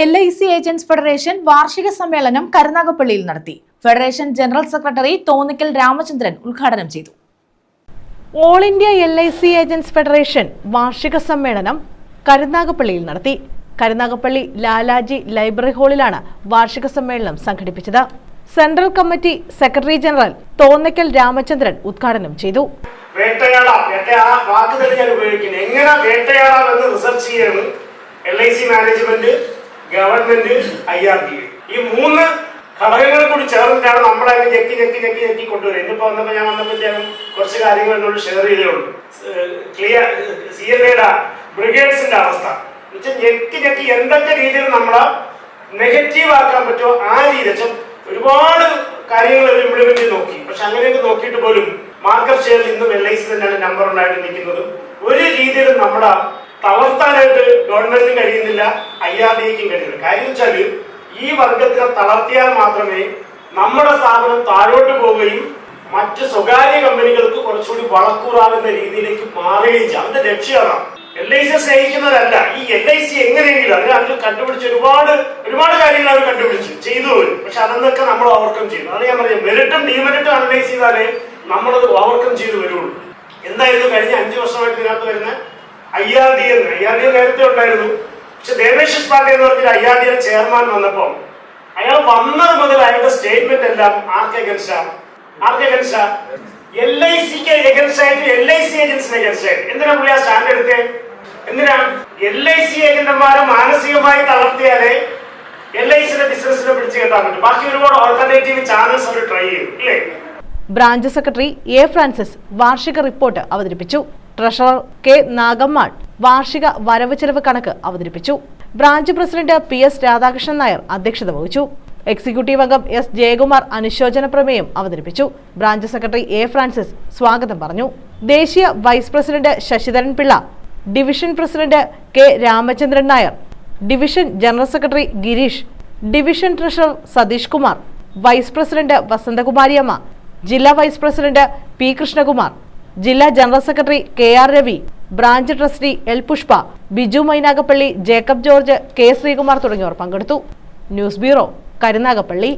L I C agents federation വാർഷിക സമ്മേളനം കരുനാഗപ്പള്ളിയിൽ നടത്തി. Federation general secretary Thonnakkal Ramachandran ഉദ്ഘാടനം ചെയ്തു. All India L I C agents federation വാർഷിക സമ്മേളനം കരുനാഗപ്പള്ളിയിൽ നടത്തി. കരുനാഗപ്പള്ളി ലാലാജി ലൈബ്രറി ഹാളിലാണ് വാർഷിക സമ്മേളനം സംഘടിപ്പിച്ചത്. Central committee secretary general Thonnakkal Ramachandran ഉദ്ഘാടനം ചെയ്തു. വേട്ടയാടാം വേട്ട ആ വാക്ക് തന്നെ ഞാൻ ഉപയോഗിക്കുന്നത് എങ്ങനെ വേട്ടയാടാം എന്ന് റിസർച്ച് ചെയ്യണം. L I C management government I R D ഈ മൂന്ന് ഘടകങ്ങൾ കൂടി ചേർന്നിട്ടാണ് നമ്മളെ അതിന് ഞെക്കി ഞെക്കി ഞെക്കി ഞെക്കി കൊണ്ടുവരുന്നത്. ഇന്നിപ്പോ വന്നപ്പോ ഞാൻ വന്നപ്പോഴത്തേക്കും കുറച്ച് കാര്യങ്ങൾ എന്നോട് ഷെയർ ചെയ്തേ ഉള്ളൂ. ക്ലിയർ സി എൻ എയുടെ ബ്രിഗേഡ്സിന്റെ അവസ്ഥ. ഞെക്കി ഞെക്കി എന്തൊക്കെ രീതിയിൽ നമ്മളെ നെഗറ്റീവ് ആക്കാൻ പറ്റുമോ ആ രീതി ഒരുപാട് കാര്യങ്ങൾ ഇംപ്ലിമെന്റ് നോക്കി. പക്ഷെ അങ്ങനെയൊക്കെ നോക്കിയിട്ട് പോലും മാർക്കറ്റ് ഷെയർ ഇന്നും എൽ ഐ സി തന്നെയാണ് നമ്പർ ഉണ്ടായിട്ട് നിൽക്കുന്നത്. ഒരു രീതിയിൽ നമ്മളെ തളർത്താനായിട്ട് ഗവൺമെന്റിന് കഴിയുന്നില്ല ഐ ആർ ഡിക്കും കഴിയുന്നില്ല കാര്യം വെച്ചാൽ ഈ വർഗത്തിനെ തളർത്തിയാൽ മാത്രമേ നമ്മുടെ സ്ഥാപനം താഴോട്ട് പോവുകയും മറ്റ് സ്വകാര്യ കമ്പനികൾക്ക് കുറച്ചുകൂടി വളക്കൂറാകുന്ന രീതിയിലേക്ക് മാറുകയും ചെയ്യും. അതിന്റെ ലക്ഷ്യമാണ് എൽ ഐ സി സ്നേഹിക്കുന്നവരല്ല. ഈ എൽ ഐ സി എങ്ങനെയെങ്കിലും അതിന് അതിൽ കണ്ടുപിടിച്ച് ഒരുപാട് ഒരുപാട് കാര്യങ്ങൾ അവർ കണ്ടുപിടിച്ചു ചെയ്തു വരും പക്ഷെ അതെന്നൊക്കെ നമ്മൾ ഓവർകം ചെയ്തു? അതാണ് ഞാൻ പറഞ്ഞത്. മെറിറ്റും ഡിമെറിറ്റും അനലൈസ് ചെയ്താലേ നമ്മളത് ഓവർകം ചെയ്ത് വരുള്ളൂ. എന്തായിരുന്നു കഴിഞ്ഞ അഞ്ചു വർഷമായിട്ട് ഇതിനകത്ത് വരുന്ന ഐ ആർ ഡി എന്ന്. ഐ ആർ നേരത്തെ ഉണ്ടായിരുന്നു. പക്ഷെ ദേവേശ്വസ് പാണ്ഡെ എന്ന് പറഞ്ഞ ഐ ആർ ഡി ചെയർമാൻ വന്നപ്പോ അയാൾ വന്നത് മുതൽ അയാളുടെ സ്റ്റേറ്റ്മെന്റ് എല്ലാം ആർക്ക് എഗൻസ്റ്റാ ആർക്ക് എഗൻസ്റ്റാ എൽ ഐ സിക്ക് എഗൻസ്റ്റ് ആയിട്ട് എൽ ഐ സി ഏജൻസിന് എഗൻസ്റ്റ് ആയിട്ട്. എന്തിനാ പുള്ളി ആ സ്റ്റാൻഡ് എടുത്തേ? എന്തിനാ? എൽ ഐ സി ഏജന്റുമാരെ മാനസികമായി തളർത്തിയാലേ എൽ ഐ സിയുടെ ബിസിനസിനെ പിടിച്ചു കെട്ടാൻ പറ്റും. ബാക്കി ഒരുപാട് ഓൾട്ടർനേറ്റീവ് ചാനൽസ് അവർ ട്രൈ ചെയ്തു അല്ലേ? ബ്രാഞ്ച് സെക്രട്ടറി എ ഫ്രാൻസിസ് വാർഷിക റിപ്പോർട്ട് അവതരിപ്പിച്ചു. ട്രഷറർ കെ നാഗമ്മാൾ വാർഷിക വരവ് ചെലവ് കണക്ക് അവതരിപ്പിച്ചു. Branch president P S Radhakrishnan Nair അധ്യക്ഷത വഹിച്ചു. എക്സിക്യൂട്ടീവ് അംഗം എസ് ജയകുമാർ അനുശോചന പ്രമേയം അവതരിപ്പിച്ചു. ബ്രാഞ്ച് സെക്രട്ടറി എ ഫ്രാൻസിസ് സ്വാഗതം പറഞ്ഞു. ദേശീയ vice president Sasidharan Pillai division president K Ramachandran Nair division general secretary Girish division treasurer Satheesh Kumar vice president Vasanthakumariyamma ജില്ലാ വൈസ് പ്രസിഡന്റ് പി കൃഷ്ണകുമാർ ജില്ലാ general secretary K R Ravi branch trustee L Pushpa Biju Mynagappally Jacob George K Sreekumar തുടങ്ങിയവർ പങ്കെടുത്തു. News bureau Karunagappally.